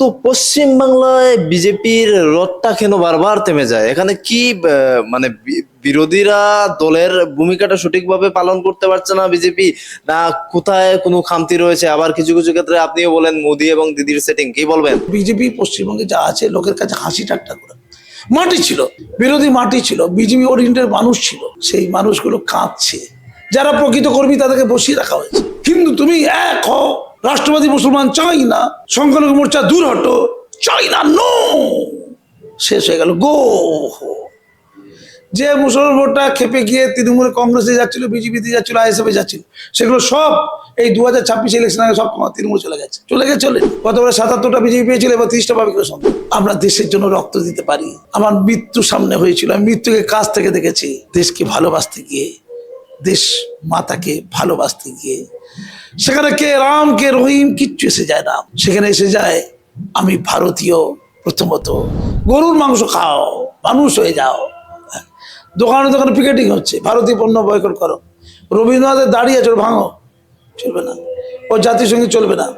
তো পশ্চিম বাংলায় বিজেপির রথটা কেন বারবার থেমে যায়? এখানে কি মানে বিরোধীরা দলের ভূমিকাটা সঠিকভাবে পালন করতে পারছে না বিজেপি? না কোথায় কোনো খামতি রয়েছে? আবার কিছু কিছু ক্ষেত্রে আপনিও বলেন, মোদি এবং দিদির সেটিং কি বলবেন? বিজেপি পশ্চিমবঙ্গে যা আছে, লোকের কাছে হাসি ঠাট্টা করে। মাটি ছিল, বিরোধী মাটি ছিল, বিজেপি ওরিয়েন্টের মানুষ ছিল। সেই মানুষগুলো কাঁদছে। যারা প্রকৃত কর্মী, তাদেরকে বসিয়ে রাখা হয়েছে। কিন্তু তুমি এক হও রাষ্ট্রবাদী মুসলমান চাই না সংখ্যালঘু মোর্চা দূর হটো চাই না নো শেষ হয়ে গেল গো যে মুসলমান ভোটটা খেপে গিয়ে তৃণমূল কংগ্রেসে যাচ্ছিল, বিজেপিতে যাচ্ছিল, আইএসএফে যাচ্ছিল, সেগুলো সব এই দু হাজার ছাব্বিশ ইলেকশন আগে সব তৃণমূল চলে গেছে। চলে গেছে, চলে গতবার সাতাত্তরটা বিজেপি পেয়েছিল, এবার তিরিশটা পাবে কেউ আমরা দেশের জন্য রক্ত দিতে পারি। আমার মৃত্যু সামনে হয়েছিল, আমি মৃত্যুকে কাছ থেকে দেখেছি, দেশকে ভালোবাসতে গিয়ে। দেশ মাতাকে ভালোবাসতে গিয়ে। সেখানে কে রাম, কে রহিম, কিচ্ছু এসে যায় না। সেখানে এসে যায়, আমি ভারতীয় প্রথমত। গরুর মাংস খাও, মানুষ হয়ে যাও। দোকানে দোকানে পিকেটিং হচ্ছে, ভারতীয় পণ্য বয়কট করো। রবীন্দ্রনাথের দাঁড়িয়ে চলো ভাঙো, চলবে না। ও জাতির সঙ্গে চলবে না।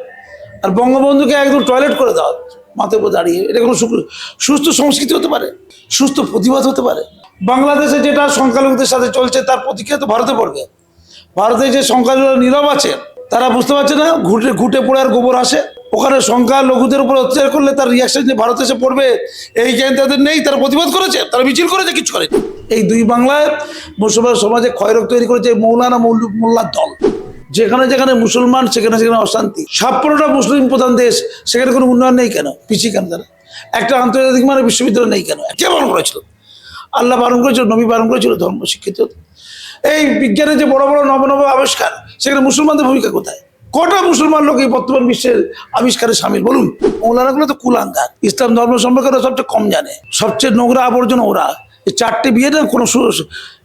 আর বঙ্গবন্ধুকে একদম টয়লেট করে দাও। মাথার উপর দাঁড়িয়ে। এটা কোনো সুস্থ সংস্কৃতি হতে পারে, সুস্থ প্রতিবাদ হতে পারে। বাংলাদেশে যেটা সংখ্যালঘুদের সাথে চলছে, তার প্রতিক্রিয়া তো ভারতে পড়বে। ভারতে যে সংখ্যালঘু নীরব আছে, তারা বুঝতে পারছে না, ঘুটে ঘুটে পড়ে আর গোবর আসে। ওখানে সংখ্যা লঘুদের উপর অত্যাচার করলে তার রিয়াকশন যে ভারতে এসে পড়বে, এই জ্ঞান তাদের নেই, তারা প্রতিবাদ করেছে, তারা মিছিল করেছে কিছু করেনি। এই দুই বাংলায় মুসলমান সমাজে ক্ষয়রোগ তৈরি করেছে মৌলানা মৌলু- মোল্লার দল। যেখানে যেখানে মুসলমান, সেখানে সেখানে অশান্তি। ছাপ্পান্নটা মুসলিম প্রধান দেশ, সেখানে কোনো উন্নয়ন নেই কেন? পিছিয়ে কেন তারা? একটা আন্তর্জাতিক মানের বিশ্ববিদ্যালয় নেই কেন? কে বারণ করেছিল? আল্লাহ বারণ করেছিল, নবী বারণ করেছিল, ধর্ম শিক্ষিত এই বিজ্ঞানের যে বড় বড় নব নব আবিষ্কার, সেখানে মুসলমানদের ভূমিকা কোথায়? কটা মুসলমান লোক এই বর্তমান বিশ্বের আবিষ্কারে সামিল? বলুন। মৌলানাগুলো তো কুলাঙ্গার। ইসলাম ধর্ম সম্পর্কে ওরা সবচেয়ে কম জানে। সবচেয়ে নোংরা আবর্জনা ওরা। এই চারটে বিয়ে না কোনো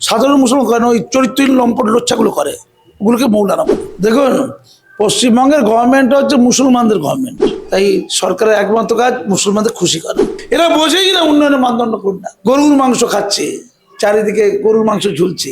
সাধারণ মুসলমান করে না, ওই চরিত্রহীন লম্পট লোচ্ছাগুলো করে। ওগুলোকে মৌলানা বলে। দেখুন, পশ্চিমবঙ্গের গভর্নমেন্ট হচ্ছে মুসলমানদের গভর্নমেন্ট তাই সরকারের একমাত্র কাজ মুসলমানদের খুশি করা। এরা বোঝেই না উন্নয়নের মানদণ্ড কোনটা। গরুর মাংস খাচ্ছে, চারিদিকে গরুর মাংস ঝুলছে।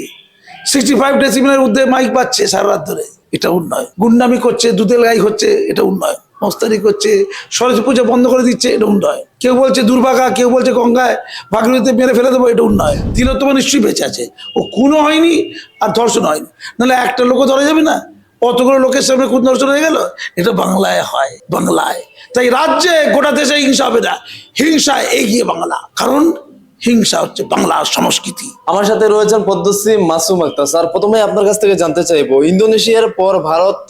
সিক্সটি ফাইভ ডেসিমিলের উদ্যোগে মাইক পাচ্ছে সারা রাত ধরে। এটা উন্নয়ন। গুন্ডামি করছে, দুধের গাই হচ্ছে, এটা উন্নয়ন। মস্তানি করছে সরস্বতী পূজা বন্ধ করে দিচ্ছে, এটা উন্নয়ন। কেউ বলছে দুর্ভাগা, কেউ বলছে গঙ্গায় ভাগীরথীতে মেরে ফেলে দেবো, এটা উন্নয়ন। তিলোত্তমা নিশ্চয়ই বেঁচে আছে। ও খুনও হয়নি, আর ধর্ষণ হয়নি। নাহলে একটা লোকও ধরা যাবে না? অতগুলো লোকের সামনে খুন ধর্ষণ হয়ে গেল? এটা বাংলায় হয়, বাংলায়। তাই রাজ্যে গোটা দেশে হিংসা হবে না। হিংসা এগিয়ে বাংলা। কারণ হিংসা হচ্ছে বাংলার সংস্কৃতি। আমার সাথে রয়েছেন পদ্মশ্রী মাসুম আক্তার। স্যার প্রথমে আপনার কাছ থেকে জানতে চাইব ইন্দোনেশিয়ার পর ভারত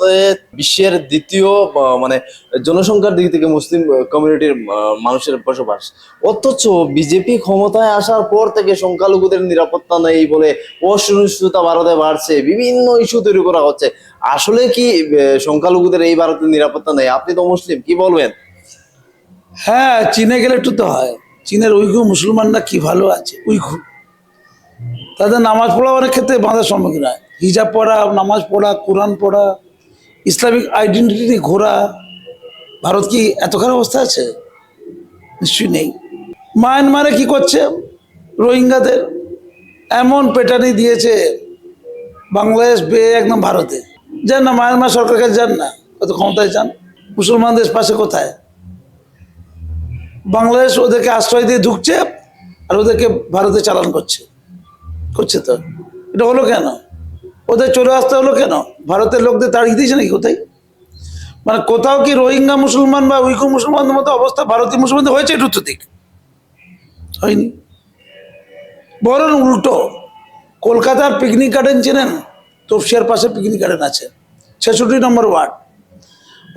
বিশ্বের দ্বিতীয় মানে জনসংখ্যার দিক থেকে মুসলিম কমিউনিটির মানুষের বসবাস। অথচ বিজেপি ক্ষমতায় আসার পর থেকে সংখ্যালঘুদের নিরাপত্তা নেই বলে অসহিষ্ণুতা ভারতে বাড়ছে বিভিন্ন ইস্যু তৈরি করা হচ্ছে। আসলে কি সংখ্যালঘুদের এই ভারতের নিরাপত্তা নেই? আপনি তো মুসলিম কি বলবেন? হ্যাঁ চীনে গেলে একটু তো হয়। চীনের উইঘুর মুসলমানরা কি ভালো আছে? উইঘুর তাদের নামাজ পড়া অনেক ক্ষেত্রে বাঁধার সম্মুখীন হয়। হিজাব পড়া, নামাজ পড়া, কোরআন পড়া, ইসলামিক আইডেন্টিটি ঘোরা। ভারত কি এত খারাপ অবস্থা আছে? নিশ্চয়ই নেই। মায়ানমারে কি করছে? রোহিঙ্গাদের এমন পেটানি দিয়েছে বাংলাদেশ বেয়ে একদম ভারতে। যান না, মায়ানমার সরকার কাছে যান না। কত ক্ষমতায় যান। মুসলমানদের পাশে কোথায়? বাংলাদেশ ওদেরকে আশ্রয় দিয়ে ঢুকছে আর ওদেরকে ভারতে চালান করছে। করছে তো। এটা হলো কেন? ওদের চলে আসতে হলো কেন? ভারতের লোকদের তাড়িয়ে দিয়েছে নাকি কোথায়? মানে কোথাও কি রোহিঙ্গা মুসলমান বা উইঘুর মুসলমানদের মতো অবস্থা ভারতীয় মুসলমানদের হয়েছে একটু দিক? হয়নি। বরং উল্টো। কলকাতার পিকনিক গার্ডেন চেনেন? তপসিয়ার পাশে পিকনিক গার্ডেন আছে। ছেষট্টি নম্বর ওয়ার্ড।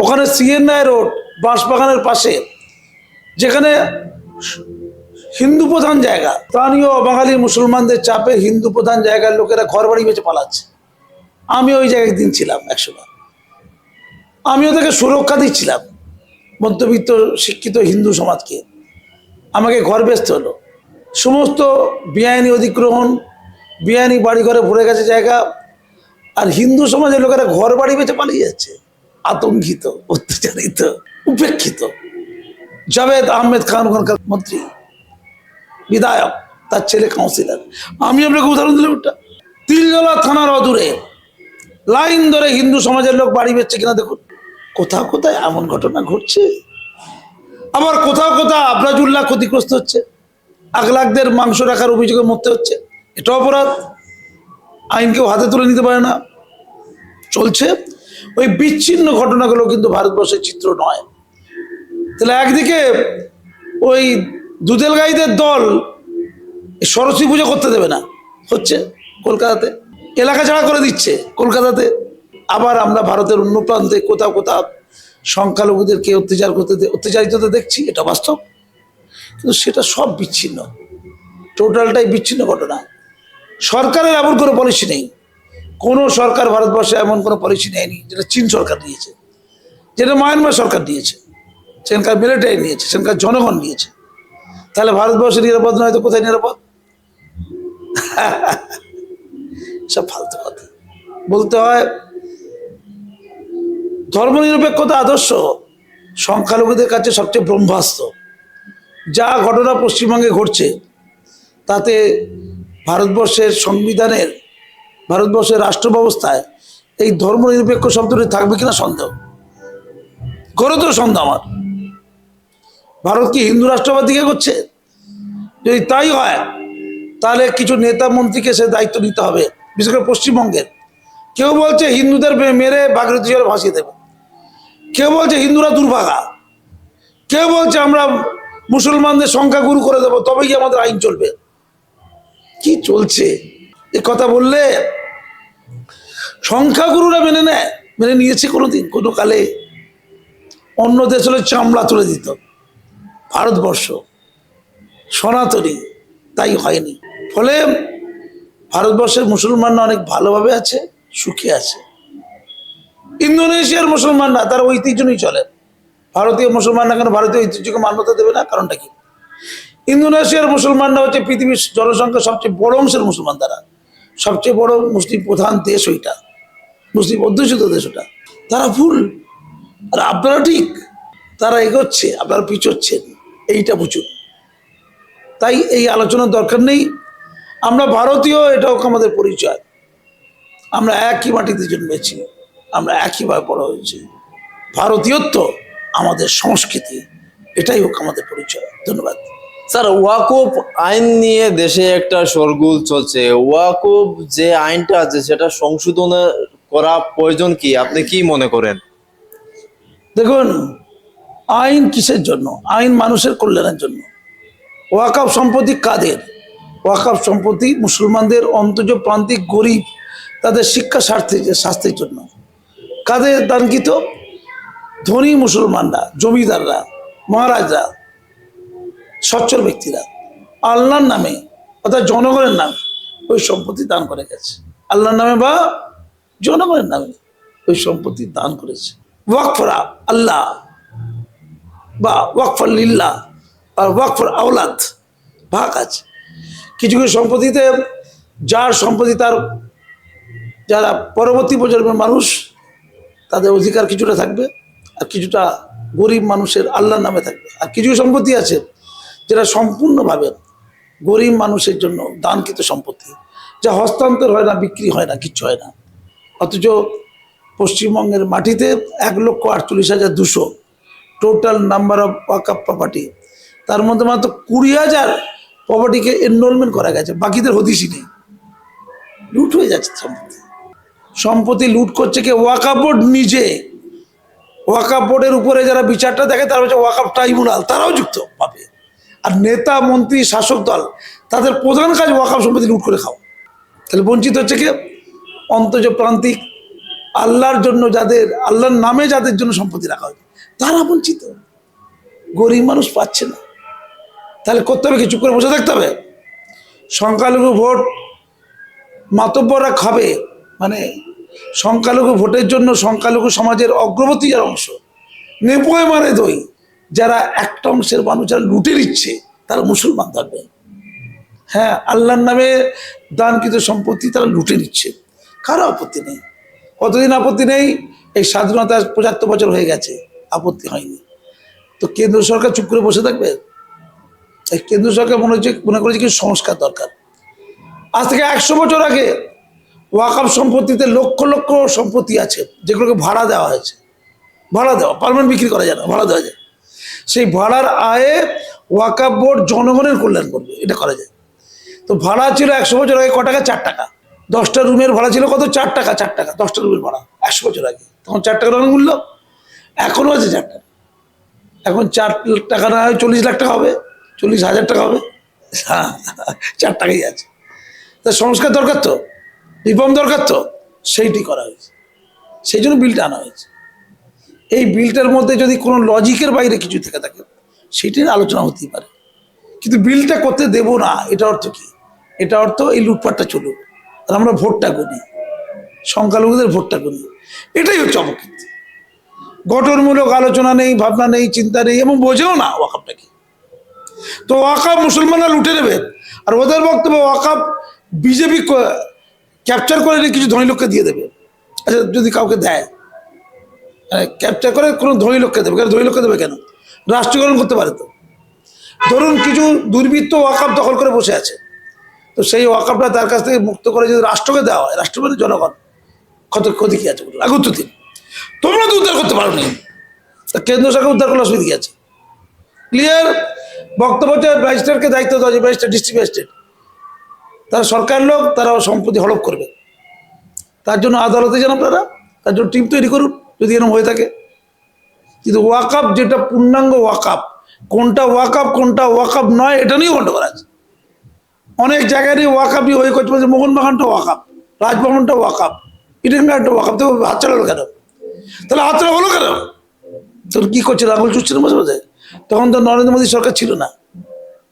ওখানে সিএন রায় রোড, বাঁশবাগানের পাশে যেখানে হিন্দু প্রধান জায়গা। স্থানীয় বাঙালি মুসলমানদের চাপে হিন্দু প্রধান জায়গার লোকেরা ঘর বাড়ি বেঁচে পালাচ্ছে। আমি ওই জায়গায় একদিন ছিলাম একসময়। আমি ওদেরকে সুরক্ষা দিচ্ছিলাম। মধ্যবিত্ত, শিক্ষিত হিন্দু সমাজকে। আমাকে ঘর বেচতে হলো। সমস্ত বেআইনি অধিগ্রহণ, বেআইনি বাড়ি ঘরে ভরে গেছে জায়গা আর হিন্দু সমাজের লোকেরা ঘর বাড়ি বেঁচে পালিয়ে যাচ্ছে। আতঙ্কিত, অত্যাচারিত, উপেক্ষিত। জাভেদ আহমেদ খান ওখানকার মন্ত্রী। বিধায়ক, তার ছেলে কাউন্সিলর আমি আপনাকে উদাহরণ দিলাম ওটা তিলজলা থানার অদূরে। লাইন ধরে হিন্দু সমাজের লোক বাড়ি বেচছে কিনা দেখুন। কোথাও কোথায় এমন ঘটনা ঘটছে। আবার কোথাও কোথাও আবরাজুল্লাহ ক্ষতিগ্রস্ত হচ্ছে। আগলাকদের মাংস রাখার অভিযোগে মরতে হচ্ছে। এটা অপরাধ। আইন কেউ হাতে তুলে নিতে পারে না। চলছে। ওই বিচ্ছিন্ন ঘটনাগুলো কিন্তু ভারতবর্ষের চিত্র নয়। তাহলে একদিকে ওই দুধেল গাইদের দল সরস্বতী পুজো করতে দেবে না, হচ্ছে কলকাতাতে। এলাকা ছাড়া করে দিচ্ছে কলকাতাতে। আবার আমরা ভারতের অন্য প্রান্তে কোথাও কোথাও সংখ্যালঘুদেরকে অত্যাচার করতে অত্যাচারিত দেখছি, এটা বাস্তব। কিন্তু সেটা সব বিচ্ছিন্ন। টোটালটাই বিচ্ছিন্ন ঘটনা। সরকারের এমন কোনো পলিসি নেই। কোনো সরকার ভারতবর্ষে এমন কোনো পলিসি নেয়নি, যেটা চীন সরকার নিয়েছে যেটা মায়ানমার সরকার নিয়েছে সেখানকার মিলিটারি নিয়েছে, সেখানকার জনগণ নিয়েছে। তাহলে ভারতবর্ষের নিরাপদ নয় তো কোথায় নিরাপদ? সব ফালতু কথা। বলতে হয়, ধর্মনিরপেক্ষতা আদর্শ সংখ্যালঘুদের কাছে সবচেয়ে ব্রহ্মাস্ত্র। যা ঘটনা পশ্চিমবঙ্গে ঘটছে, তাতে ভারতবর্ষের সংবিধানের, ভারতবর্ষের রাষ্ট্র ব্যবস্থায় এই ধর্মনিরপেক্ষ শব্দটি থাকবে কিনা সন্দেহ। ঘোরতর সন্দেহ আমার। ভারত কি হিন্দু রাষ্ট্রবাদ দিকে করছে? যদি তাই হয়, তাহলে কিছু নেতা মন্ত্রীকে সে দায়িত্ব নিতে হবে, বিশেষ করে পশ্চিমবঙ্গের। কেউ বলছে হিন্দুদের মেরে ভাগীরথী জলে ভাসিয়ে দেবে। কেউ বলছে হিন্দুরা দুর্ভাগা। কেউ বলছে আমরা মুসলমানদের সংখ্যা গুরু করে দেবো, তবেই আমাদের আইন চলবে? কি চলছে? এ কথা বললে সংখ্যাগুরুরা মেনে নেয়, মেনে নিয়েছে কোনোদিন, কোনো কালে। অন্য দেশ হলে চামড়া তুলে দিত। ভারতবর্ষ সনাতনী, তাই হয়নি। ফলে ভারতবর্ষের মুসলমানরা অনেক ভালোভাবে আছে, সুখে আছে। ইন্দোনেশিয়ার মুসলমানরা, তার ঐতিহ্য নিয়ে চলে। ভারতীয় মুসলমানরা কেন ভারতীয় ঐতিহ্যকে মান্যতা দেবে না? কারণটা কি? ইন্দোনেশিয়ার মুসলমানরা হচ্ছে পৃথিবীর জনসংখ্যার সবচেয়ে বড় অংশের মুসলমান তারা। সবচেয়ে বড় মুসলিম প্রধান দেশ ওইটা। মুসলিম অধ্যুষিত দেশ ওটা। তারা ভুল। আর আপনারা ঠিক। তারা এগোচ্ছে, আপনারা পিছোচ্ছেন। এইটা বুঝুন তাই এই আলোচনার দরকার নেই। আমরা ভারতীয় এটাও আমাদের পরিচয়। আমরা একই মাটিতে জন্মেছি আমরা একইভাবে বড় হয়েছি। ভারতীয়ত্ব আমাদের সংস্কৃতি এটাই হোক আমাদের পরিচয়। ধন্যবাদ। স্যার ওয়াকুব আইন নিয়ে দেশে একটা সরগুল চলছে। ওয়াকুব যে আইনটা আছে সেটা সংশোধন করা প্রয়োজন কি? আপনি কি মনে করেন? দেখুন আইন কিসের জন্য? আইন মানুষের কল্যাণের জন্য। ওয়াকাফ সম্পত্তি কাদের? ওয়াকাফ সম্পত্তি মুসলমানদের অন্তজ প্রান্তিক গরিব, তাদের শিক্ষা স্বার্থে স্বাস্থ্যের জন্য। কাদের দানকৃত? ধনী মুসলমানরা, জমিদাররা, মহারাজরা, সচ্ছল ব্যক্তিরা। আল্লাহর নামে, অর্থাৎ জনগণের নামে ওই সম্পত্তি দান করে গেছে। আল্লাহর নামে বা জনগণের নামে ওই সম্পত্তি দান করেছে। ওয়াকফরা আল্লাহ। বা ওয়াকফর লিল্লাহ আর ওয়াকফর আওলাদ, ভাগ আছে। কিছু কিছু সম্পত্তিতে যার সম্পত্তি তার যারা পরবর্তী প্রজন্মের মানুষ, তাদের অধিকার কিছুটা থাকবে আর কিছুটা গরিব মানুষের আল্লাহর নামে থাকবে। আর কিছু সম্পত্তি আছে যেটা সম্পূর্ণভাবে গরিব মানুষের জন্য দানকৃত সম্পত্তি, যা হস্তান্তর হয় না, বিক্রি হয় না, কিচ্ছু হয় না। অথচ পশ্চিমবঙ্গের মাটিতে এক লক্ষ আটচল্লিশ হাজার দুশো টোটাল নাম্বার অফ ওয়াকআপ প্রপার্টি তার মধ্যে মাত্র কুড়ি হাজার প্রপার্টিকে এনরোলমেন্ট করা গেছে। বাকিদের হদিসই নেই। লুট হয়ে যাচ্ছে সম্পত্তি। সম্পত্তি লুট করছে কে? ওয়াকাপ বোর্ড নিজে। ওয়াকাপ বোর্ডের উপরে যারা বিচারটা দেখে, তারা হচ্ছে ওয়াকাপ ট্রাইব্যুনাল তারাও যুক্ত পাবে। আর নেতা, মন্ত্রী, শাসক দল, তাদের প্রধান কাজ ওয়াকাপ সম্পত্তি লুট করে খাও তাহলে বঞ্চিত হচ্ছে কে? অন্তজ প্রান্তিক। আল্লাহর জন্য যাদের, আল্লাহর নামে যাদের জন্য সম্পত্তি রাখা হয় তারা বঞ্চিত। গরিব মানুষ পাচ্ছে না। তাহলে করতে হবে কি? চুপ করে বসে থাকতে হবে? সংখ্যালঘু ভোট মাতব্বররা খাবে। মানে সংখ্যালঘু ভোটের জন্য সংখ্যালঘু সমাজের অগ্রগতি যার অংশ। নেপোয় মানে দই। যারা একটা অংশের মানুষ যারা লুটে নিচ্ছে, তারা মুসলমান থাকবে। হ্যাঁ আল্লাহর নামে দানকৃত সম্পত্তি তারা লুটে নিচ্ছে। কারও আপত্তি নেই। কতদিন আপত্তি নেই? এই স্বাধীনতা পঁচাত্তর বছর হয়ে গেছে। আপত্তি হয়নি। তো কেন্দ্র সরকার চুপ করে বসে থাকবে? কেন্দ্র সরকার মনে হচ্ছে মনে করেছে কি সংস্কার দরকার। আজ থেকে একশো বছর আগে ওয়াকাফ সম্পত্তিতে লক্ষ লক্ষ সম্পত্তি আছে, যেগুলোকে ভাড়া দেওয়া হয়েছে। ভাড়া দেওয়া, পারমানেন্ট বিক্রি করা যায় না, ভাড়া দেওয়া যায়। সেই ভাড়ার আয়ে ওয়াকাপ বোর্ড জনগণের কল্যাণ করবে, এটা করা যায়। তো ভাড়া ছিল একশো বছর আগে ক টাকা? চার টাকা। দশটা রুমের ভাড়া ছিল কত? চার টাকা চার টাকা, দশটা রুমের ভাড়া একশো বছর আগে। তখন চার টাকার অনেক মূল্য। এখনও আছে চার টাকা এখন চার টাকা না হয় চল্লিশ লাখ টাকা হবে চল্লিশ হাজার টাকা হবে। হ্যাঁ, চার টাকাই আছে। তা সংস্কার দরকার তো রিফর্ম দরকার তো সেইটি করা হয়েছে। সেই জন্য বিলটা আনা হয়েছে। এই বিলটার মধ্যে যদি কোনো লজিকের বাইরে কিছু থেকে থাকে সেটি আলোচনা হতেই পারে। কিন্তু বিলটা করতে দেব না এটা অর্থ কি? এটা অর্থ এই লুটপাটটা চলুক। আর আমরা ভোটটা করি সংখ্যালঘুদের ভোটটা করি এটাই হচ্ছে অপকীর্তি গঠনমূলক আলোচনা নেই, ভাবনা নেই, চিন্তা নেই, এবং বোঝেও না ওয়াকাপটা কি তো ওয়াকাপ মুসলমানরা লুটে নেবে। আর ওদের বক্তব্য ওয়াকাপ বিজেপি ক্যাপচার করে কিছু ধনী লোককে দিয়ে দেবে। আচ্ছা যদি কাউকে দেয় ক্যাপচার করে কোনো ধনী লোককে দেবে, কেন? ধনী লোককে দেবে কেন? রাষ্ট্রীয়করণ করতে পারে তো। ধরুন কিছু দুর্বৃত্ত ওয়াকাপ দখল করে বসে আছে। তো সেই ওয়াকাপটা তার কাছ থেকে মুক্ত করে যদি রাষ্ট্রকে দেওয়া হয় রাষ্ট্র মানে জনগণ কত ক্ষতি কি আছে আগুন দিন। তোমরা তো উদ্ধার করতে পারো নি কেন্দ্র সরকার উদ্ধার করলে অসুবিধা আছে? ক্লিয়ার বক্তব্য হচ্ছে ম্যাজিস্ট্রেটকে দায়িত্ব দেওয়া যে ম্যাজিস্ট্রেট ডিস্ট্রিক্ট ম্যাজিস্ট্রেট তারা সরকার লোক, তারা সম্পত্তি হড়প করবে। তার জন্য আদালতে যান আপনারা, তার জন্য টিম তৈরি করুন, যদি এরকম হয়ে থাকে। কিন্তু ওয়াকাপ যেটা পূর্ণাঙ্গ ওয়াকাপ কোনটা ওয়াকাপ কোনটা ওয়াকাপ নয়, এটা নিয়েও গন্ডগোল আছে। অনেক জায়গায় নিয়ে ওয়াকাপ নিয়ে হয়ে করছে মোহনবাগানটা ওয়াকাপ রাজভবনটা ওয়াকাপ গার্ডটা ওয়াকাপ তো হাত চালালো কেন? তাহলে হাত চালা হলো কেন? তোর কি করছিল? আঙুল চুষছিল মাঝে মাঝে? তখন তো নরেন্দ্র মোদী সরকার ছিল না।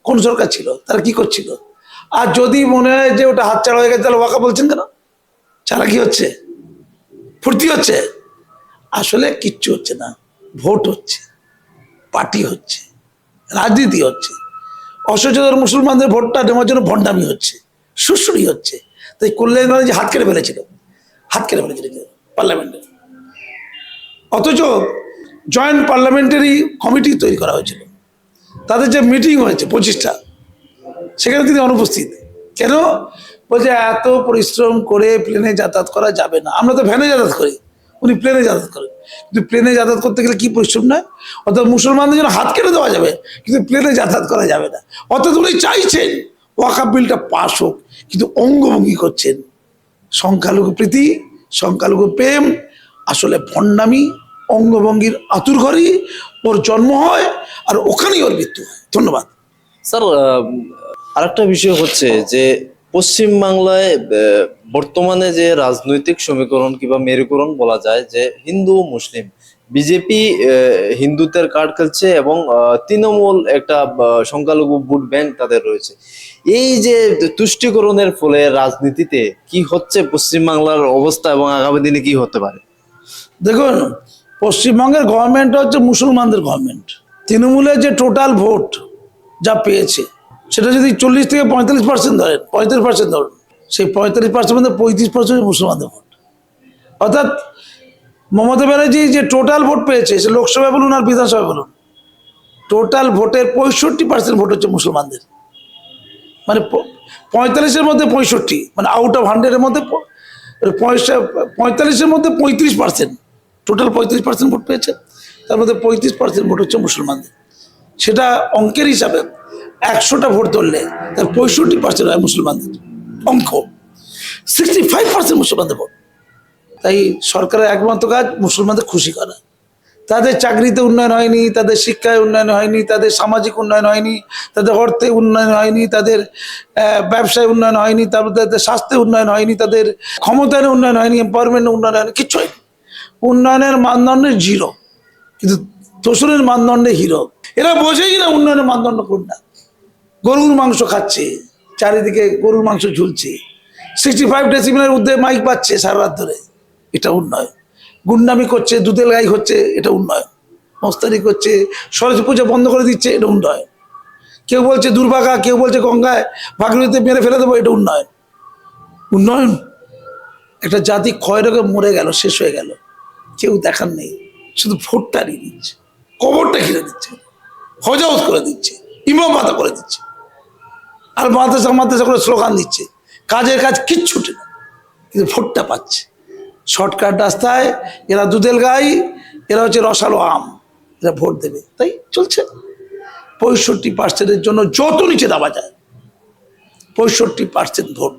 কোন সরকার ছিল? তারা কি করছিল? আর যদি মনে হয় যে ওটা হাত চালা হয়ে গেছে, তাহলে ওয়াকা বলছেন কেন? চালা কি হচ্ছে? ফুর্তি হচ্ছে? আসলে কিচ্ছু হচ্ছে না। ভোট হচ্ছে, পার্টি হচ্ছে, রাজনীতি হচ্ছে। অসচেতন মুসলমানদের ভোটটা নেওয়ার জন্য ভণ্ডামি হচ্ছে সুশ্রী হচ্ছে। তাই কল্যাণ ব্যানার্জি হাত কেটে ফেলেছিল। হাত কেটে ফেলেছিল, পার্লামেন্টে। অথচ জয়েন্ট পার্লামেন্টারি কমিটি তৈরি করা হয়েছিল। তাদের যে মিটিং হয়েছে পঁচিশটা, সেখানে তিনি অনুপস্থিত। কেন? বলছে, এত পরিশ্রম করে প্লেনে যাতায়াত করা যাবে না। আমরা তো ভ্যানে যাতায়াত করি, উনি প্লেনে যাতায়াত করেন। কিন্তু প্লেনে যাতায়াত করতে গেলে কি পরিশ্রম নয়? অর্থাৎ মুসলমানদের জন্য হাত কেটে দেওয়া যাবে, কিন্তু প্লেনে যাতায়াত করা যাবে না। অর্থাৎ উনি চাইছেন ওয়াকাপ বিলটা পাশ হোক, কিন্তু অঙ্গভঙ্গি করছেন। সংখ্যালঘু প্রীতি, সংখ্যালঘু প্রেম আসলে ভণ্ডামি অঙ্গভঙ্গির আতুর ঘরই ওর জন্ম হয় আর ওখানেই ওর মৃত্যু হয়। ধন্যবাদ। স্যার আরেকটা বিষয় হচ্ছে যে পশ্চিম বাংলায় বর্তমানে যে রাজনৈতিক সমীকরণ কিংবা মেরুকরণ বলা যায় যে হিন্দু মুসলিম, বিজেপি হিন্দুত্বের কার্ড খেলছে এবং তৃণমূল একটা সংখ্যালঘু ভোট ব্যাংক তাদের রয়েছে। এই যে তুষ্টিকরণের ফলে রাজনীতিতে কি হচ্ছে পশ্চিম বাংলার অবস্থা এবং আগামী দিনে কি হতে পারে? দেখুন, পশ্চিমবঙ্গের গভর্নমেন্ট হচ্ছে মুসলমানদের গভর্নমেন্ট তৃণমূলের যে টোটাল ভোট যা পেয়েছে, সেটা যদি চল্লিশ থেকে পঁয়তাল্লিশ পার্সেন্ট ধরেন পঁয়তাল্লিশ পার্সেন্ট ধরুন, সেই পঁয়তাল্লিশ পার্সেন্ট মধ্যে পঁয়ত্রিশ পার্সেন্ট মুসলমানদের ভোট অর্থাৎ মমতা ব্যানার্জি যে টোটাল ভোট পেয়েছে, সে লোকসভায় বলুন আর বিধানসভায় বলুন টোটাল ভোটের পঁয়ষট্টি পার্সেন্ট ভোট হচ্ছে মুসলমানদের। মানে পঁয়তাল্লিশের মধ্যে পঁয়ষট্টি মানে আউট অফ হান্ড্রেডের মধ্যে পঁয়তাল্লিশের মধ্যে পঁয়ত্রিশ পার্সেন্ট টোটাল পঁয়ত্রিশ পার্সেন্ট ভোট পেয়েছে। তার মধ্যে পঁয়ত্রিশ পার্সেন্ট ভোট হচ্ছে মুসলমানদের। সেটা অঙ্কের হিসাবে একশোটা ভোট ধরলে তার পঁয়ষট্টি পার্সেন্ট হয় মুসলমানদের। অঙ্ক। সিক্সটি ফাইভ পার্সেন্ট মুসলমানদের ভোট তাই সরকারের একমাত্র কাজ মুসলমানদের খুশি করা। তাদের চাকরিতে উন্নয়ন হয়নি, তাদের শিক্ষায় উন্নয়ন হয়নি, তাদের সামাজিক উন্নয়ন হয়নি, তাদের অর্থে উন্নয়ন হয়নি, তাদের ব্যবসায় উন্নয়ন হয়নি তারপর তাদের স্বাস্থ্যে উন্নয়ন হয়নি, তাদের ক্ষমতায়নে উন্নয়ন হয়নি এম্পাওয়ারমেন্টে উন্নয়ন হয়নি, কিচ্ছু হয়নি। উন্নয়নের মানদণ্ডে জিরো। কিন্তু দোসরের মানদণ্ডে হিরো। এরা বোঝেই না উন্নয়নের মানদণ্ড কোনটা? গরুর মাংস খাচ্ছে, চারিদিকে গরুর মাংস ঝুলছে। সিক্সটি ফাইভ ডেসিমিলের ঊর্ধ্বে মাইক পাচ্ছে সারা রাত ধরে। এটা উন্নয়ন। গুন্ডামি করছে, দুধের গাই হচ্ছে এটা উন্নয়ন। মস্তানি করছে সরস্বতী পূজা বন্ধ করে দিচ্ছে, এটা উন্নয়ন। কেউ বলছে দুর্ভাগা, কেউ বলছে গঙ্গায় ভাগনীতে মেরে ফেলে দেবো, এটা উন্নয়ন। উন্নয়ন? একটা জাতি ক্ষয় রোগে মরে গেল, শেষ হয়ে গেল। কেউ দেখার নেই। শুধু ভোটটা নিয়ে দিচ্ছে। কবরটা ঘিরে দিচ্ছে। হজাউত করে দিচ্ছে। ইমাম মাথা করে দিচ্ছে। আর মাদ্রাসা মাদ্রাসা করে স্লোগান দিচ্ছে। কাজের কাজ কিচ্ছুটে না। কিন্তু ভোটটা পাচ্ছে। শর্টকাট রাস্তায় এরা দুধেল গাই, এরা হচ্ছে রসালো আম। এরা ভোট দেবে। তাই চলছে। পঁয়ষট্টি পার্সেন্টের জন্য যত নিচে দেওয়া যায়, পঁয়ষট্টি পার্সেন্ট ভোট।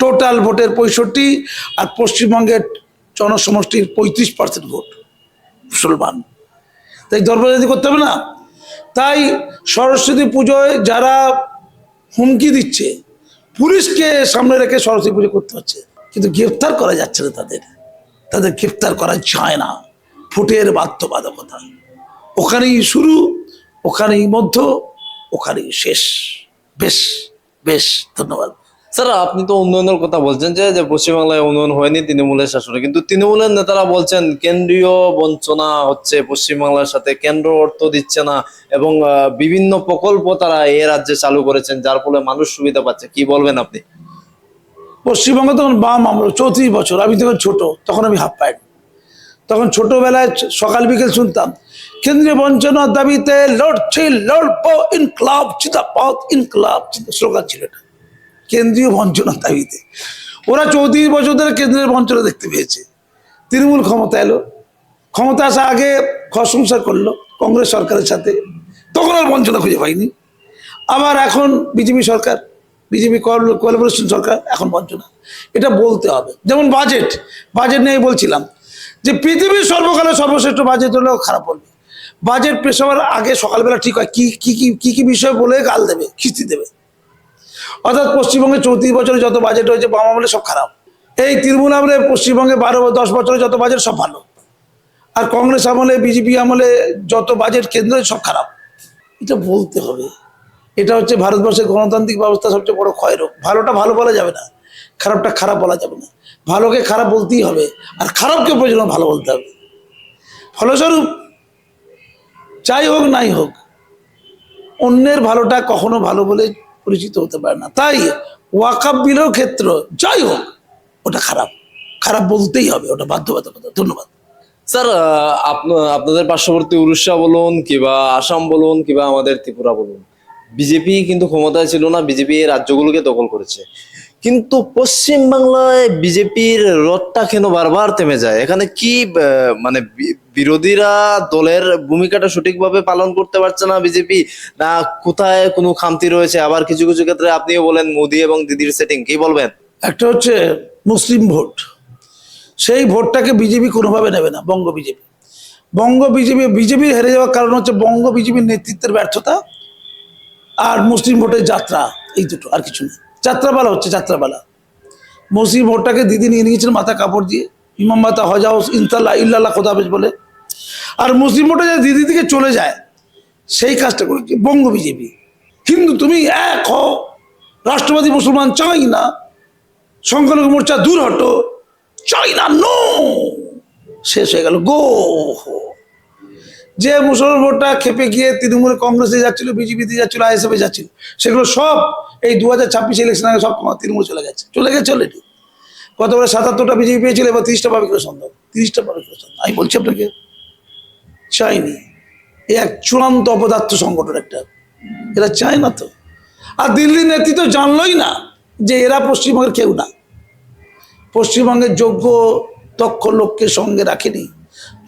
টোটাল ভোটের পঁয়ষট্টি আর পশ্চিমবঙ্গের জনসমষ্টির পঁয়ত্রিশ পার্সেন্ট ভোট মুসলমান। তাই দরবারাজি করতে হবে না, তাই সরস্বতী পুজোয় যারা হুমকি দিচ্ছে, পুলিশকে সামনে রেখে সরস্বতী পুজো করতে হচ্ছে। কিন্তু গ্রেফতার করা যাচ্ছে না তাদের। তাদের গ্রেফতার করা যায় না। ভোটের বাধ্যবাধকতা। ওখানেই শুরু, ওখানেই মধ্য, ওখানেই শেষ। বেশ বেশ, ধন্যবাদ। স্যার, আপনি তো উন্নয়নের কথা বলছেন যে যে পশ্চিমবাংলায় উন্নয়ন হয়নি তৃণমূলের শাসনে। কিন্তু তৃণমূলের নেতারা বলছেন, কেন্দ্রীয় বঞ্চনা হচ্ছে পশ্চিমবাংলার সাথে, কেন্দ্র অর্থ দিচ্ছে না, এবং বিভিন্ন প্রকল্প তারা এ রাজ্যে চালু করেছেন, যার ফলে মানুষ সুবিধা পাচ্ছে। কি বলবেন আপনি? পশ্চিমবঙ্গে তখন বাম, আমরা চৌত্রিশ বছর, আমি তখন ছোট, তখন আমি হাফ প্যান্ট তখন ছোটবেলায় সকাল বিকেল শুনতাম, কেন্দ্রীয় বঞ্চনার দাবিতে লড়ছি, লড়বো চিতাপথ ইনকলাব চিতা- স্লোগান ছিল এটা। কেন্দ্রীয় বঞ্চনার দাবিতে ওরা চৌত্রিশ বছর ধরে কেন্দ্রের বঞ্চনা দেখতে পেয়েছে। তৃণমূল ক্ষমতা এলো। ক্ষমতা আসা আগে ঘর সংসার করল কংগ্রেস সরকারের সাথে। তখন আর বঞ্চনা খুঁজে পাইনি। আবার এখন বিজেপি সরকার, বিজেপি কোয়ালিফিকেশন সরকার এখন বঞ্চনা। এটা বলতে হবে। যেমন বাজেট বাজেট নিয়ে বলছিলাম যে পৃথিবীর সর্বকালের সর্বশ্রেষ্ঠ বাজেট হলেও খারাপ বলবে। বাজেট পেশ হওয়ার আগে সকালবেলা ঠিক হয় কি কি কি কি বিষয় বলে গাল দেবে, খিস্তি দেবে। অর্থাৎ পশ্চিমবঙ্গে চৌত্রিশ বছরে যত বাজেট হয়েছে বাম আমলে সব খারাপ। এই তৃণমূল আমলে পশ্চিমবঙ্গে বারো দশ বছরে যত বাজেট সব ভালো। আর কংগ্রেস আমলে, বিজেপি আমলে যত বাজেট কেন্দ্র সব খারাপ। এটা বলতে হবে। এটা হচ্ছে ভারতবর্ষের গণতান্ত্রিক ব্যবস্থা সবচেয়ে বড় ক্ষয়রোগ। ভালোটা ভালো বলা যাবে না, খারাপটা খারাপ বলা যাবে না। ভালোকে খারাপ বলতেই হবে, আর খারাপকে প্রয়োজন ভালো বলতে হবে। ফলস্বরূপ, যাই হোক, নাই হোক, অন্যের ভালোটা কখনো ভালো বলে পরিচিত হতে পারে না। তাই ওয়াকাব বিলের ক্ষেত্র যাই হোক, ওটা খারাপ। খারাপ বলতেই হবে, ওটা বাধ্যবাধকতা। ধন্যবাদ। স্যার আপনাদের পার্শ্ববর্তী উড়িষ্যা বলুন কিংবা আসাম বলুন কিবা আমাদের ত্রিপুরা বলুন, বিজেপি কিন্তু ক্ষমতায় ছিল না, বিজেপি এই রাজ্যগুলোকে দখল করেছে। কিন্তু পশ্চিম বাংলায় বিজেপির রথটা কেন বারবার থেমে যায়? এখানে কি মানে বিরোধীরা দলের ভূমিকাটা সঠিকভাবে পালন করতে পারছে না বিজেপি? না কোথায় কোনো খামতি রয়েছে? আবার কিছু কিছু ক্ষেত্রে আপনিও বলেন, মোদি এবং দিদির সেটিং কি বলবেন? একটা হচ্ছে মুসলিম ভোট। সেই ভোটটাকে বিজেপি কোনোভাবে নেবে না, Banga BJP. Banga BJP BJP হেরে যাওয়ার কারণ হচ্ছে বঙ্গ বিজেপির নেতৃত্বের ব্যর্থতা আর মুসলিম ভোটের যাত্রা, এই দুটো, আর কিছু নেই যাত্রাপালা হচ্ছে যাত্রাপালা। মুসলিম ভোটটাকে দিদি নিয়ে নিয়েছেন মাথা কাপড় দিয়ে। ইমাম মাতা হজাও ইনতাল্লাহ ইল্লাল্লাহ খোদাবেজ বলে। আর মুসলিম ভোটে যে দিদি থেকে চলে যায়, সেই কাজটা করেছে বঙ্গ বিজেপি? কিন্তু তুমি এক হও, রাষ্ট্রবাদী মুসলমান চাই না, সংখ্যালঘু মোর্চা দূর হটো, চাই না, নো! শেষ হয়ে গেল, গো যে মুসলমান ভোটটা খেপে গিয়ে তৃণমূল কংগ্রেসে যাচ্ছিল, বিজেপিতে যাচ্ছিল, আইএসএফে যাচ্ছিল, সেগুলো সব এই দু হাজার ছাব্বিশ ইলেকশন আগে সব তৃণমূল চলে গেছে চলে গেছে অলরেডি গতবারে সাতাত্তরটা বিজেপি পেয়েছিল, এবার তিরিশটা পাবে করে সন্দেহ, তিরিশটা পাবে করে সন্দেহ। আমি বলছি আপনাকে, চাইনি। এ এক চূড়ান্ত অপদার্থ সংগঠন একটা এরা চায় না তো। আর দিল্লির নেতৃত্ব জানলই না যে এরা পশ্চিমবঙ্গের কেউ না। পশ্চিমবঙ্গের যোগ্য দক্ষ লোককে সঙ্গে রাখেনি।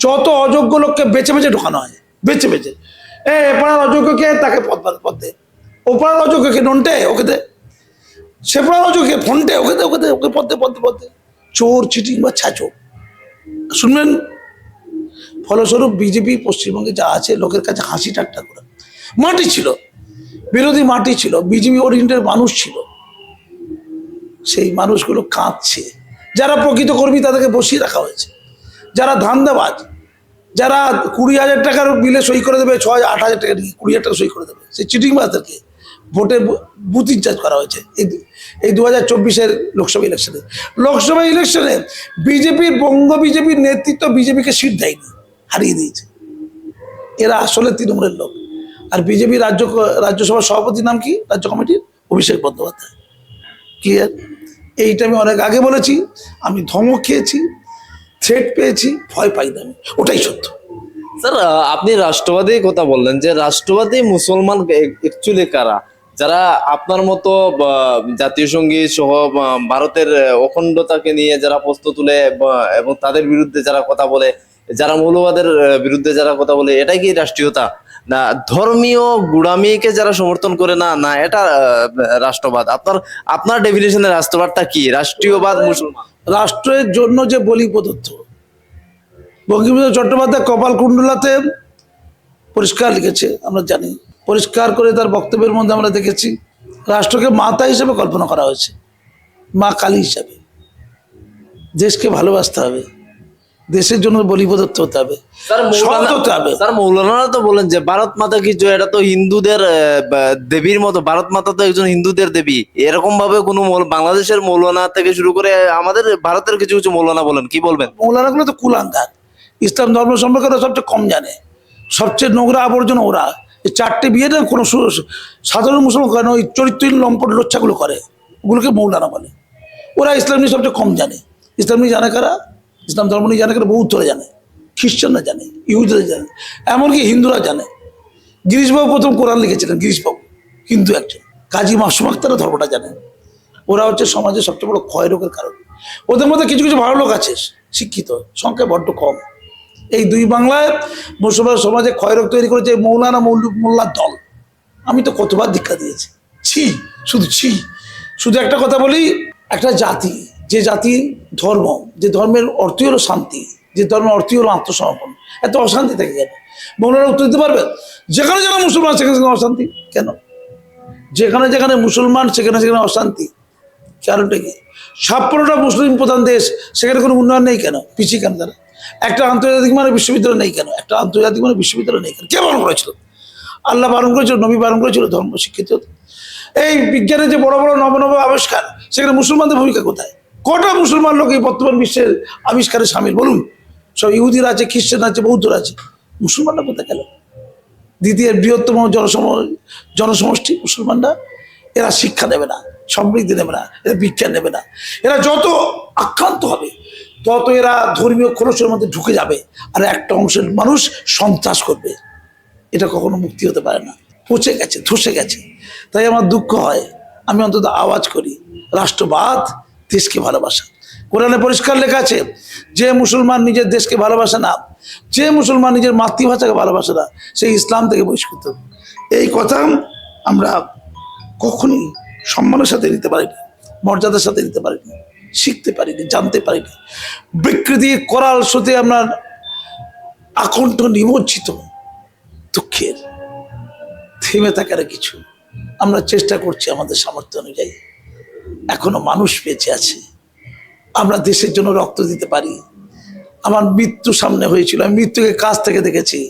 যত অযোগ্য লোককে বেছে বেছে ঢোকানো হয়, বেছে বেছে। এ, এপাড়ার অযোগ্যকে তাকে পদ পদ দে। ওপাড়ার অযোগ্যকে নন্টে, ওকে দে। সেপাড়ার অযোগ্যকে ফোনটে, ওকে দে ওকে দে, ওকে পদ পদ পদ চোর, চিটিং বা ছাচো। শুনবেন? ফলস্বরূপ বিজেপি পশ্চিমবঙ্গে যা আছে, লোকের কাছে হাসি ঠাট্টা করে। মাটি ছিল। বিরোধী মাটি ছিল। বিজেপি ওরিয়েন্টের মানুষ ছিল। সেই মানুষগুলো কাঁদছে। যারা প্রকৃত কর্মী, তাদেরকে বসিয়ে রাখা হয়েছে। যারা ধান্দাবাজ, যারা কুড়ি হাজার টাকার বিলে সই করে দেবে, ছয়, আট হাজার টাকা কুড়ি হাজার টাকা সই করে দেবে, সেই চিটিংবাজদেরকে ভোটে বুথ ইনচার্জ করা হয়েছে এই এই দু হাজার চব্বিশের লোকসভা ইলেকশনে। লোকসভা ইলেকশনে বিজেপির বঙ্গ বিজেপির নেতৃত্ব বিজেপিকে সিট দেয়নি, হারিয়ে দিয়েছে। এরা আসলে তৃণমূলের লোক। আর বিজেপি রাজ্য রাজ্যসভার সভাপতির নাম কি? রাজ্য কমিটির? অভিষেক বন্দ্যোপাধ্যায়। কি এইটা আমি অনেক আগে বলেছি, আমি ধমক খেয়েছি। থ্রেট পেয়েছি, ভয় পাই না ওটাই সত্য। স্যার আপনি রাষ্ট্রবাদী কথা বললেন যে রাষ্ট্রবাদী মুসলমান অ্যাকচুয়ালি কারা? যারা আপনার মতো জাতীয় সংগীত সহ ভারতের অখণ্ডতাকে নিয়ে যারা প্রশ্ন তুলে এবং তাদের বিরুদ্ধে যারা কথা বলে, যারা মৌলবাদের বিরুদ্ধে যারা কথা বলে, এটাই কি রাষ্ট্রীয়তা? না, ধর্মীয় গুড়ামিকে যারা সমর্থন করে না না, এটা রাষ্ট্রবাদ। আপনার আপনার ডেফিনেশনের রাষ্ট্রবাদটা কি? রাষ্ট্রীয়বাদ মুসলমান? রাষ্ট্রের জন্য যে বলি প্রদত্ত বঙ্কিমচন্দ্র চট্টোপাধ্যায় কপাল কুণ্ডলাতে পরিষ্কার লিখেছে, আমরা জানি। পরিষ্কার করে তার বক্তব্যের মধ্যে আমরা দেখেছি, রাষ্ট্রকে মাতা হিসেবে কল্পনা করা হয়েছে, মা কালী হিসাবে। দেশকে ভালোবাসতে হবে। দেশের জন্য বলি প্রদত্ত হতে হবে। স্যার মৌলানারা তো বলেন যে ভারত মাতা কি এটা তো হিন্দুদের দেবীর মতো ভারত মাতা তো একজন হিন্দুদের দেবী। এরকম ভাবে কোনো বাংলাদেশের মৌলানা থেকে শুরু করে আমাদের ভারতের কিছু কিছু মৌলানা বলেন কি বলবেন? মৌলানাগুলো তো কুলাঙ্গার। ইসলাম ধর্ম সম্পর্কে ওরা সবচেয়ে কম জানে। সবচেয়ে নোংরা আবর্জনা ওরা। এই চারটে বিয়ে না কোনো সাধারণ মুসলমান করে না ওই চরিত্রহীন লম্পট লোচ্ছাগুলো করে? ওগুলোকে মৌলানা বলে। ওরা ইসলাম নিয়ে সবচেয়ে কম জানে। ইসলাম নিয়ে জানে কারা? ইসলাম ধর্ম নিয়ে জানে কারা বৌদ্ধরা জানে, খ্রিস্টানরা জানে, ইহুদিরা জানে, এমনকি হিন্দুরা জানে। গিরিশবাবু প্রথম কোরআন লিখেছিলেন, গিরিশবাবু, হিন্দু একজন। কাজী মাসুম আক্তারও ধর্মটা জানেন। ওরা হচ্ছে সমাজের সবচেয়ে বড় ক্ষয় রোগের কারণ। ওদের মধ্যে কিছু কিছু ভালো লোক আছে, শিক্ষিত সংখ্যায় বড্ড কম। এই দুই বাংলায় মুসলমান সমাজে ক্ষয় রোগ তৈরি করেছে মৌলানা মৌল মোল্লার দল। আমি তো কতবার দীক্ষা দিয়েছি। ছি, শুধু ছি। শুধু একটা কথা বলি, একটা জাতি যে জাতি ধর্ম, যে ধর্মের অর্থই হলো শান্তি, যে ধর্মের অর্থই হলো আত্মসমর্পণ, এত অশান্তি থেকে গেল। মৌলানা উত্তর দিতে পারবেন? যেখানে যেখানে মুসলমান, সেখানে সেখানে অশান্তি। কেন? যেখানে যেখানে মুসলমান, সেখানে সেখানে অশান্তি। কারণটা কি? ছাপ্পান্নটা মুসলিম প্রধান দেশ, সেখানে কোনো উন্নয়ন নেই কেন? পিছিয়ে কেন তারা? একটা আন্তর্জাতিক মানে বিশ্ববিদ্যালয় নেই কেন? একটা আন্তর্জাতিক মানে বিশ্ববিদ্যালয় নেই কেন? কে বারণ করেছিল? আল্লাহ বারণ করেছিল, নবী বারণ করেছিল ধর্ম শিক্ষিত এই বিজ্ঞানের যে বড় বড় নব নব আবিষ্কার, সেখানে মুসলমানদের ভূমিকা কোথায়? কটা মুসলমান লোক এই বর্তমান বিশ্বের আবিষ্কারে সামিল বলুন। সব ইহুদিরা আছে খ্রিস্টান আছে, বৌদ্ধরা আছে। মুসলমানরা কোথায় গেল? দ্বিতীয়, বৃহত্তম জনসম, জনসমষ্টি মুসলমানরা, এরা শিক্ষা নেবে না, সমৃদ্ধি নেবে না, এরা বিজ্ঞান নেবে না। এরা যত আক্রান্ত হবে, তত এরা ধর্মীয় খোলসের মধ্যে ঢুকে যাবে আর একটা অংশের মানুষ সন্ত্রাস করবে। এটা কখনো মুক্তি হতে পারে না। পচে গেছে, ধসে গেছে। তাই আমার দুঃখ হয়, আমি অন্তত আওয়াজ করি, রাষ্ট্রবাদ দেশকে ভালোবাসা। কোরআনে পরিষ্কার লেখা আছে, যে মুসলমান নিজের দেশকে ভালোবাসে না, যে মুসলমান নিজের মাতৃভাষাকে ভালোবাসে না সেই ইসলাম থেকে বহিষ্কৃত। এই কথা আমরা কখনই সম্মানের সাথে নিতে পারিনি, মর্যাদার সাথে নিতে পারিনি, শিখতে পারিনি, জানতে পারিনি। বিকৃতি, করাল স্রোতে আমরা আকণ্ঠ নিমজ্জিত, দুঃখের থেমে থাকার কিছু আমরা চেষ্টা করছি আমাদের সামর্থ্য অনুযায়ী। এখনও মানুষ বেঁচে আছে। আমরা দেশের জন্য রক্ত দিতে পারি। আমার মৃত্যু সামনে হয়েছিল। আমি মৃত্যুকে কাছ থেকে দেখেছি।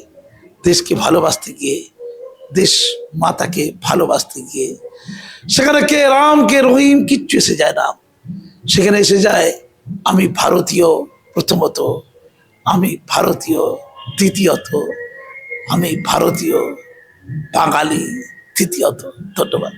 দেশকে ভালোবাসতে গিয়ে, দেশ মাতাকে ভালোবাসতে গিয়ে। সেখানে কে রাম, কে রহিম, কিচ্ছু এসে যায় না। সেখানে এসে যায়, আমি ভারতীয় প্রথমত, আমি ভারতীয় দ্বিতীয়ত, আমি ভারতীয় বাঙালি তৃতীয়ত। ধন্যবাদ।